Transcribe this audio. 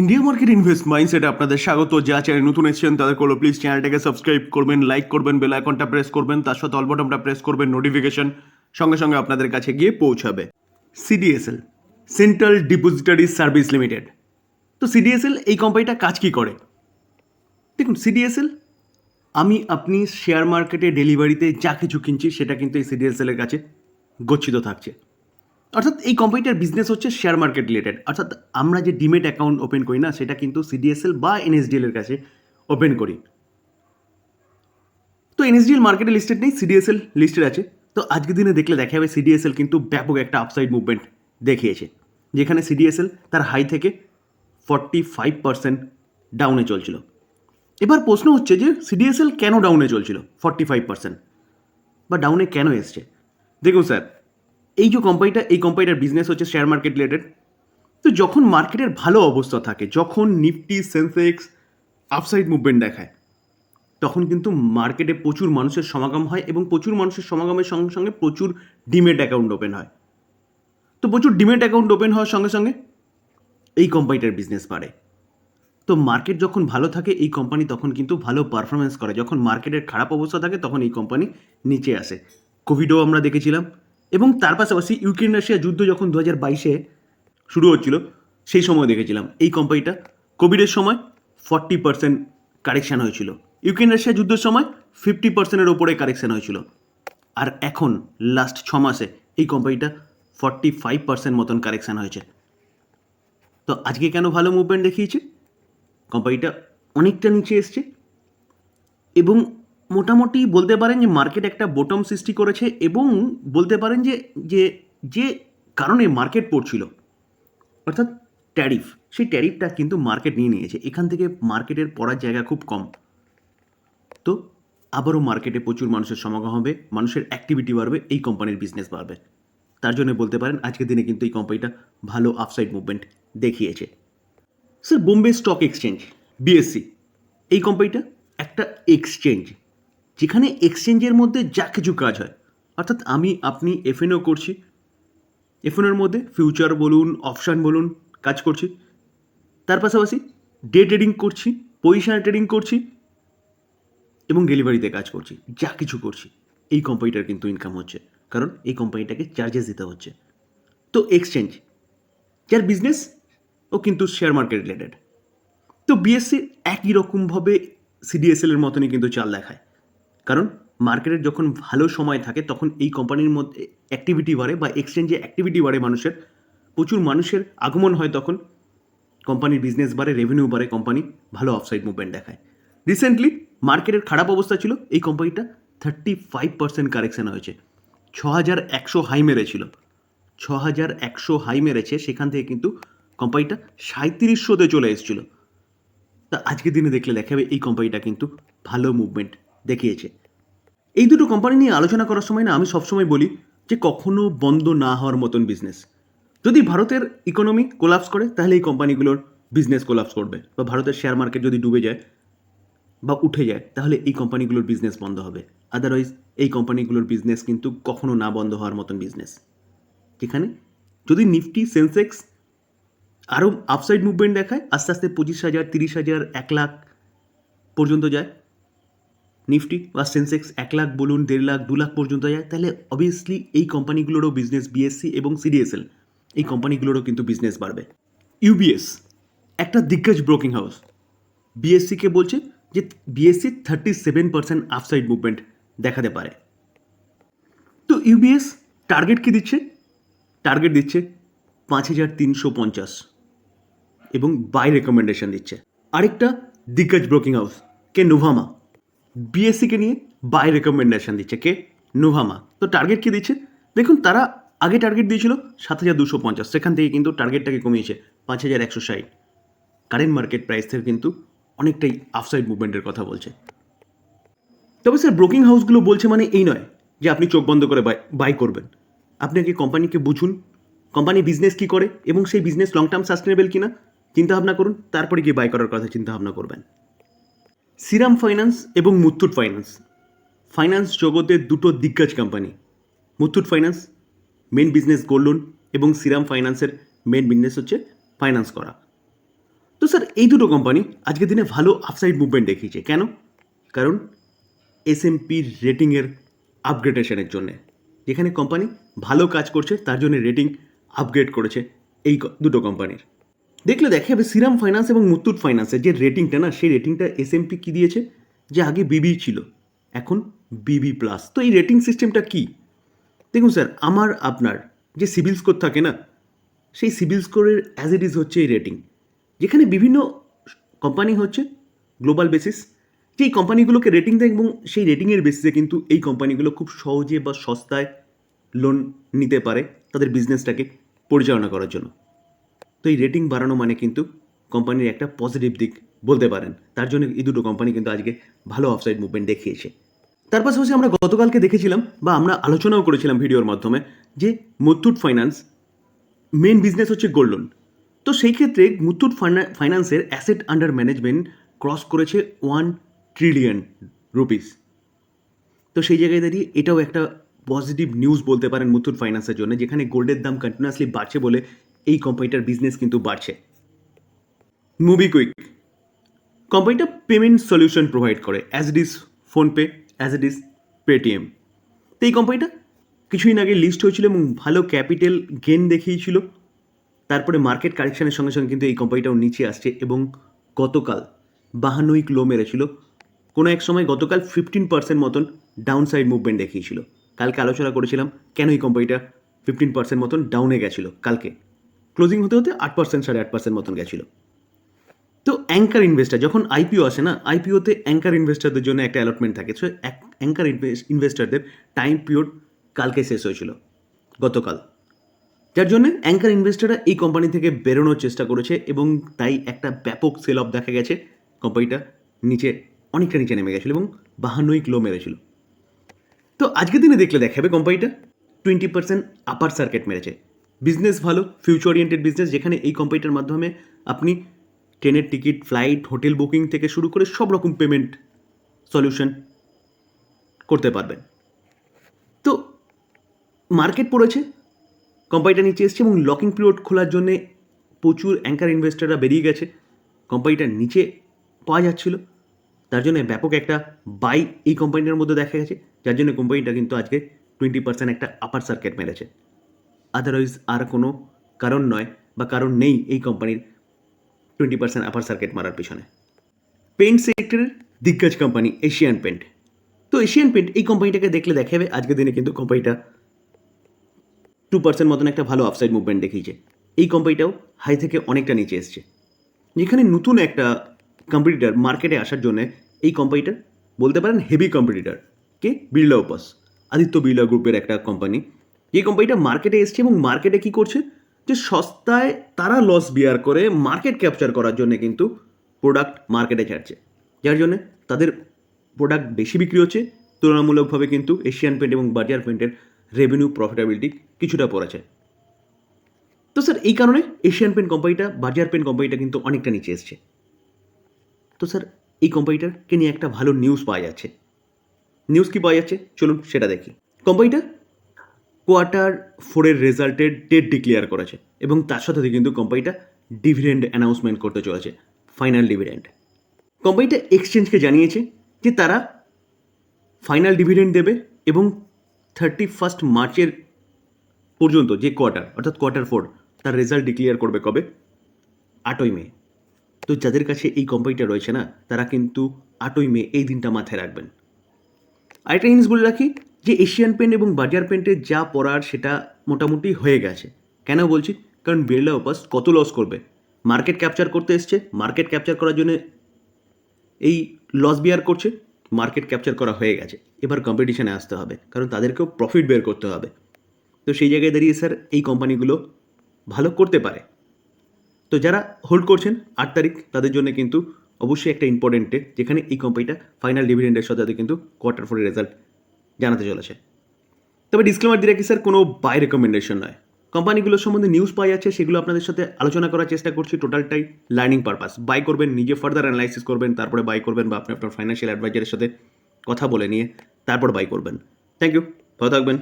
India market invest মাইন্ডসেটে আপনাদের স্বাগত। যা চ্যানেল নতুন এসেছেন, তাদের করল প্লিজ চ্যানেলটাকে সাবস্ক্রাইব করবেন লাইক করবেন বেল আইকনটা প্রেস করবেন, তার সাথে অল বটনটা প্রেস করবেন নোটিফিকেশন সঙ্গে সঙ্গে আপনাদের কাছে গিয়ে পৌঁছাবে। CDSL central depository service limited তো সিডিএসএল এই কোম্পানিটা কাজ কি করে? দেখুন সিডিএসএল আমি আপনি শেয়ার মার্কেটে ডেলিভারিতে যা কিছু কিনছি, সেটা কিন্তু এই সিডিএসএলের কাছে গচ্ছিত থাকছে। অর্থাৎ এই কোম্পানিটার বিজনেস হচ্ছে শেয়ার মার্কেট রিলেটেড অর্থাৎ আমরা যে ডিমেট অ্যাকাউন্ট ওপেন করি না, সেটা কিন্তু সিডিএসএল বা এনএসডিএল এর কাছে ওপেন করি। তো এনএসডিএল মার্কেটে লিস্টেড নেই সিডিএসএল লিস্টেড আছে। তো আজকের দিনে দেখলে দেখা যাবে সিডিএসএল কিন্তু ব্যাপক একটা আপসাইড মুভমেন্ট দেখিয়েছে, যেখানে সিডিএসএল তার হাই থেকে ফর্টি ফাইভ পার্সেন্ট ডাউনে চলছিল। এবার প্রশ্ন হচ্ছে যে সিডিএসএল কেন ডাউনে চলছিল ফর্টি ফাইভ পার্সেন্ট বা ডাউনে কেন এসছে? দেখুন স্যার এই যে কোম্পানিটা এই কোম্পানিটার বিজনেস হচ্ছে শেয়ার মার্কেট রিলেটেড তো যখন মার্কেটের ভালো অবস্থা থাকে, যখন নিফটি সেন্সেক্স আপসাইড মুভমেন্ট দেখায়, তখন কিন্তু মার্কেটে প্রচুর মানুষের সমাগম হয় এবং প্রচুর মানুষের সমাগমের সঙ্গে সঙ্গে প্রচুর ডিমেট অ্যাকাউন্ট ওপেন হয়। তো প্রচুর ডিমেট অ্যাকাউন্ট ওপেন হওয়ার সঙ্গে সঙ্গে এই কোম্পানিটার বিজনেস বাড়ে। তো মার্কেট যখন ভালো থাকে, এই কোম্পানি তখন কিন্তু ভালো পারফরমেন্স করে। যখন মার্কেটের খারাপ অবস্থা থাকে, তখন এই কোম্পানি নিচে আসে। কোভিডও আমরা দেখেছিলাম। এবং তার পাশাপাশি ইউক্রেন রাশিয়া যুদ্ধ যখন দু হাজার বাইশে শুরু হচ্ছিল, সেই সময় দেখেছিলাম। এই কোম্পানিটা কোভিডের সময় ফর্টি পার্সেন্ট কারেকশান হয়েছিল। ইউক্রেন রাশিয়া যুদ্ধের সময় ফিফটি পার্সেন্টের ওপরে কারেকশান হয়েছিল। আর এখন লাস্ট ছ মাসে, এই কোম্পানিটা ফর্টি ফাইভ পার্সেন্ট মতন কারেকশান হয়েছে। তো আজকে কেন ভালো মুভমেন্ট দেখিয়েছে? কোম্পানিটা অনেকটা নিচে এসছে। এবং মোটামুটি বলতে পারেন যে মার্কেট একটা বোটম সৃষ্টি করেছে এবং বলতে পারেন যে যে যে কারণে মার্কেট পড়ছিল, অর্থাৎ ট্যারিফ সেই ট্যারিফটা কিন্তু মার্কেট নিয়ে নিয়েছে। এখান থেকে মার্কেটের পড়ার জায়গা খুব কম। তো আবারও মার্কেটে প্রচুর মানুষের সমাগম হবে, মানুষের অ্যাক্টিভিটি বাড়বে, এই কোম্পানির বিজনেস বাড়বে। তার জন্য বলতে পারেন, আজকের দিনে কিন্তু এই কোম্পানিটা ভালো আপসাইড মুভমেন্ট দেখিয়েছে। Sir Bombay stock exchange BSE এই কোম্পানিটা একটা এক্সচেঞ্জ যেখানে এক্সচেঞ্জের মধ্যে যা কিছু কাজ হয়। অর্থাৎ আমি, আপনি এফএনও করছি। এফএনওর মধ্যে ফিউচার বলুন অপশান বলুন, কাজ করছি। তার পাশাপাশি ডে ট্রেডিং করছি পজিশন ট্রেডিং করছি এবং ডেলিভারিতে কাজ করছি, যা কিছু করছি। এই কোম্পানিটার কিন্তু ইনকাম হচ্ছে, কারণ এই কোম্পানিটাকে চার্জেস দিতে হচ্ছে। তো এক্সচেঞ্জ যার বিজনেস ও কিন্তু শেয়ার মার্কেট রিলেটেড তো বিএসসি একই রকমভাবে সিডিএসএল এর মতনই কিন্তু চাল দেখায়। কারণ মার্কেটের যখন ভালো সময় থাকে, তখন এই কোম্পানির মধ্যে অ্যাক্টিভিটি বাড়ে বা এক্সচেঞ্জে অ্যাক্টিভিটি বাড়ে মানুষের। প্রচুর মানুষের আগমন হয় তখন। কোম্পানির বিজনেস বাড়ে রেভিনিউ বাড়ে, কোম্পানি ভালো অফসাইড মুভমেন্ট দেখায়। রিসেন্টলি মার্কেটের খারাপ অবস্থা ছিল, এই কোম্পানিটা থার্টি ফাইভ পার্সেন্ট কারেকশান হয়েছে। ছ হাজার একশো হাই মেরেছিল। ছ হাজার একশো হাই মেরেছে, সেখান থেকে কিন্তু কোম্পানিটা সাঁত্রিশশোতে চলে এসেছিল। তা আজকের দিনে দেখলে দেখা যাবে এই কোম্পানিটা কিন্তু ভালো মুভমেন্ট দেখিয়েছে। এই দুটো কোম্পানি নিয়ে আলোচনা করার সময় না আমি সবসময় বলি যে কখনো বন্ধ না হওয়ার মতন বিজনেস যদি ভারতের ইকোনমি কোলাপস করে, তাহলে এই কোম্পানিগুলোর বিজনেস কোলাপস করবে। বা ভারতের শেয়ার মার্কেট যদি ডুবে যায় বা উঠে যায়, তাহলে এই কোম্পানিগুলোর বিজনেস বন্ধ হবে। আদারওয়াইজ এই কোম্পানিগুলোর বিজনেস কিন্তু কখনো না বন্ধ হওয়ার মতন বিজনেস যেখানে যদি নিফটি সেন্সেক্স আরও আপসাইড মুভমেন্ট দেখায়, আস্তে আস্তে পঁচিশ হাজার, তিরিশ হাজার, এক লাখ পর্যন্ত যায় নিফটি বা সেন্সেক্স এক লাখ বলুন, দেড় লাখ, দু লাখ পর্যন্ত যায়। তাহলে অবভিয়াসলি এই কোম্পানিগুলোরও বিজনেস বিএসসি এবং সিডিএসএল এই কোম্পানিগুলোরও কিন্তু বিজনেস বাড়বে। ইউবিএস একটা দিগ্গজ ব্রোকিং হাউস বিএসসিকে বলছে যে BSE thirty seven percent upside movement দেখাতে পারে। তো ইউবিএস টার্গেট কি দিচ্ছে? টার্গেট দিচ্ছে পাঁচ হাজার তিনশো পঞ্চাশ এবং বাই রেকমেন্ডেশন দিচ্ছে। আরেকটা দিগ্গজ ব্রোকিং হাউস কে নোভামা বিএসসিকে নিয়ে বাই রেকমেন্ডেশন দিচ্ছে কে? নোভামা তো টার্গেট কি দিচ্ছে? দেখুন, তারা আগে টার্গেট দিয়েছিল সাত হাজার দুশো পঞ্চাশ। সেখান থেকে কিন্তু টার্গেটটাকে কমিয়েছে পাঁচ হাজার একশো ষাট। কারেন্ট মার্কেট প্রাইস থেকে কিন্তু অনেকটাই আফসাইড মুভমেন্টের কথা বলছে। তবে স্যার ব্রোকিং হাউসগুলো বলছে মানে এই নয় যে আপনি চোখ বন্ধ করে বাই বাই করবেন। আপনি আগে কোম্পানিকে বুঝুন কোম্পানি বিজনেস কী করে এবং সেই বিজনেস লং টার্ম সাস্টেনেবল কিনা চিন্তাভাবনা করুন, তারপরে গিয়ে বাই করার কথা চিন্তাভাবনা করবেন। সিরাম ফাইন্যান্স এবং মুথুট ফাইন্যান্স। ফাইন্যান্স জগতের দুটো দিগ্গজ company. Muthoot finance main business gold loan এবং সিরাম ফাইন্যান্সের মেন বিজনেস হচ্ছে ফাইন্যান্স করা। তো স্যার, এই দুটো কোম্পানি আজকের দিনে ভালো আপসাইড মুভমেন্ট দেখিয়েছে। কেন? কারণ এস এম পির রেটিংয়ের আপগ্রেডেশনের জন্যে। যেখানে কোম্পানি ভালো কাজ করছে, তার জন্য রেটিং আপগ্রেড করেছে এই দুটো কোম্পানির। দেখলে দেখা যাবে সিরাম ফাইন্যান্স এবং মুথুট ফাইন্যান্সের যে রেটিংটা না, সেই রেটিংটা এস এম পি কী দিয়েছে? যে আগে বিবি ছিল, এখন বিবি প্লাস তো এই রেটিং সিস্টেমটা কী? দেখুন স্যার আমার, আপনার যে সিভিল স্কোর থাকে না, সেই সিভিল স্কোরের অ্যাজ ইট ইজ হচ্ছে এই রেটিং যেখানে বিভিন্ন কোম্পানি হচ্ছে গ্লোবাল বেসিস যেই কোম্পানিগুলোকে রেটিং দেয় এবং সেই রেটিংয়ের বেসিসে কিন্তু এই কোম্পানিগুলো খুব সহজে বা সস্তায় লোন নিতে পারে তাদের বিজনেসটাকে পরিচালনা করার জন্য। তো এই রেটিং বাড়ানো মানে কিন্তু কোম্পানির একটা পজিটিভ দিক বলতে পারেন। তার জন্য এই দুটো কোম্পানি কিন্তু আজকে ভালো অফসাইড মুভমেন্ট দেখিয়েছে। তার পাশাপাশি আমরা গতকালকে দেখেছিলাম বা আমরা আলোচনাও করেছিলাম ভিডিওর মাধ্যমে যে মুথুট ফাইন্যান্স মেন বিজনেস হচ্ছে গোল্ড লোন তো সেই ক্ষেত্রে মুথুট ফাইন্যান্সের অ্যাসেট আন্ডার ম্যানেজমেন্ট ক্রস করেছে ওয়ান ট্রিলিয়ন রুপিস তো সেই জায়গায় দাঁড়িয়ে এটাও একটা পজিটিভ নিউজ বলতে পারেন মুথুট ফাইন্যান্সের জন্য, যেখানে গোল্ডের দাম কন্টিনিউয়াসলি বাড়ছে বলে এই কোম্পানিটার বিজনেস কিন্তু বাড়ছে। মুভি কুইক কোম্পানিটা পেমেন্ট সলিউশন প্রোভাইড করে as it is PhonePe as it is Paytm তো এই কোম্পানিটা কিছুদিন আগে লিস্ট হয়েছিল এবং ভালো ক্যাপিটাল গেন দেখিয়েছিল। তারপরে মার্কেট কারেকশানের সঙ্গে সঙ্গে কিন্তু এই কোম্পানিটাও নিচে আসছে এবং গতকাল বাহান্নই লো মেরেছিল। কোনো এক সময় গতকাল ফিফটিন পার্সেন্ট মতন ডাউন সাইড মুভমেন্ট দেখিয়েছিল। কালকে আলোচনা করেছিলাম, কেন এই কোম্পানিটা ফিফটিন পার্সেন্ট মতন ডাউনে গেছিল, কালকে। ক্লোজিং হতে হতে আট পার্সেন্ট সাড়ে আট পার্সেন্ট মতন গেছিল। তো অ্যাঙ্কার ইনভেস্টার যখন আইপিও আসে না আইপিওতে অ্যাঙ্কার ইনভেস্টারদের জন্য একটা অ্যালটমেন্ট থাকে। সো অ্যাঙ্কার ইনভেস্টারদের টাইম পিরিয়ড কালকে শেষ হয়েছিল, গতকাল। যার জন্য অ্যাঙ্কার ইনভেস্টাররা এই কোম্পানি থেকে বেরোনোর চেষ্টা করেছে এবং তাই একটা ব্যাপক সেল অফ দেখা গেছে। কোম্পানিটা নিচে অনেকটা নিচে নেমে গেছিল এবং বাহান্নই কিলো মেরেছিল। তো আজকের দিনে দেখলে দেখাবে কোম্পানিটা টোয়েন্টি পার্সেন্ট আপার সার্কিট মেরেছে। বিজনেস ভালো ফিউচার ওরিয়েন্টেড বিজনেস যেখানে এই কোম্পানিটার মাধ্যমে আপনি ট্রেনের টিকিট ফ্লাইট হোটেল বুকিং থেকে শুরু করে সব রকম পেমেন্ট সলিউশন করতে পারবেন। তো মার্কেট পড়েছে কোম্পানিটা নিচে এসছে এবং লকিং পিরিয়ড খোলার জন্য প্রচুর অ্যাঙ্কার ইনভেস্টাররা বেরিয়ে গেছে। কোম্পানিটার নিচে পাওয়া যাচ্ছিল, তার জন্য ব্যাপক একটা বাই এই কোম্পানিটার মধ্যে দেখা গেছে, যার জন্য কোম্পানিটা কিন্তু আজকে টোয়েন্টি পার্সেন্ট একটা আপার সার্কিট মেরেছে। আদারওয়াইজ আর কোনো কারণ নয় বা কারণ নেই এই কোম্পানির টোয়েন্টি পার্সেন্ট আপার সার্কিট মারার পিছনে। পেন্ট সেক্টরের দিগ্গজ কোম্পানি এশিয়ান পেন্ট তো এশিয়ান পেন্ট এই কোম্পানিটাকে দেখলে দেখা যাবে আজকের দিনে কিন্তু কোম্পানিটা টু পার্সেন্ট মতন একটা ভালো আপসাইড মুভমেন্ট দেখিয়েছে। এই কোম্পানিটাও হাই থেকে অনেকটা নিচে এসছে। যেখানে নতুন একটা কম্পিটিটার মার্কেটে আসার জন্য এই কোম্পানিটা বলতে পারেন হেভি কম্পিটিটার কে বিড়লা উপাস আদিত্য বিড়লা গ্রুপের একটা কোম্পানি এই কোম্পানিটা মার্কেটে এসছে এবং মার্কেটে কি করছে? যে সস্তায় তারা লস বিয়ার করে মার্কেট ক্যাপচার করার জন্য কিন্তু প্রোডাক্ট মার্কেটে ছাড়ছে। যার জন্য তাদের প্রোডাক্ট বেশি বিক্রি হচ্ছে, তুলনামূলকভাবে কিন্তু এশিয়ান পেন্ট এবং বাজার পেন্টের রেভিনিউ প্রফিটেবিলিটি কিছুটা পড়েছে। তো স্যার এই কারণে এশিয়ান পেন্ট কোম্পানিটা বাজার পেন্ট কোম্পানিটা কিন্তু অনেকটা নিচে এসছে। তো স্যার এই কোম্পানিটাকে নিয়ে একটা ভালো নিউজ পাওয়া যাচ্ছে। নিউজ কি পাওয়া যাচ্ছে? চলুন সেটা দেখি। কোম্পানিটা কোয়ার্টার ফোরের রেজাল্টের ডেট ডিক্লেয়ার করেছে এবং তার সাথে সাথে কিন্তু কোম্পানিটা ডিভিডেন্ড অ্যানাউন্সমেন্ট করতে চলেছে ফাইনাল ডিভিডেন্ড কোম্পানিটা এক্সচেঞ্জকে জানিয়েছে যে তারা ফাইনাল ডিভিডেন্ড দেবে এবং থার্টি ফার্স্ট মার্চের পর্যন্ত যে কোয়ার্টার অর্থাৎ কোয়ার্টার ফোর তার রেজাল্ট ডিক্লেয়ার করবে কবে? আটই মে। তো যাদের কাছে এই কোম্পানিটা রয়েছে না, তারা কিন্তু আটই মে এই দিনটা মাথায় রাখবেন। আরেকটা জিনিস বলে রাখি যে এশিয়ান পেন্ট এবং বাজার পেন্টের যা পড়ার সেটা মোটামুটি হয়ে গেছে। কেন বলছি? কারণ বিড়লা উপাস কত লস করবে? মার্কেট ক্যাপচার করতে এসছে। মার্কেট ক্যাপচার করার জন্য এই লস বিয়ার করছে। মার্কেট ক্যাপচার করা হয়ে গেছে। এবার কম্পিটিশানে আসতে হবে। কারণ তাদেরকেও প্রফিট বের করতে হবে। তো সেই জায়গায় দাঁড়িয়ে স্যার এই কোম্পানিগুলো ভালো করতে পারে। তো যারা হোল্ড করছেন আট তারিখ, তাদের জন্য কিন্তু অবশ্যই একটা ইম্পর্টেন্ট ডে যেখানে এই কোম্পানিটা ফাইনাল ডিভিডেন্ডের সাথে কিন্তু কোয়ার্টার ফোরের রেজাল্ট জানাতে চলেছে। তবে ডিসক্লেমার দিয়ে রাখি, স্যার, কোনো বাই রেকমেন্ডেশন নয়। কোম্পানিগুলোর সম্বন্ধে নিউজ পাই আছে, সেগুলো আপনাদের সাথে আলোচনা করার চেষ্টা করছি টোটালটাই লার্নিং পারপাস বাই করবেন, নিজে ফার্দার অ্যানালাইসিস করবেন, তারপরে বাই করবেন বা আপনি আপনার ফাইন্যান্সিয়াল অ্যাডভাইজারের সাথে কথা বলে নিয়ে তারপর বাই করবেন। থ্যাংক ইউ ভালো থাকবেন।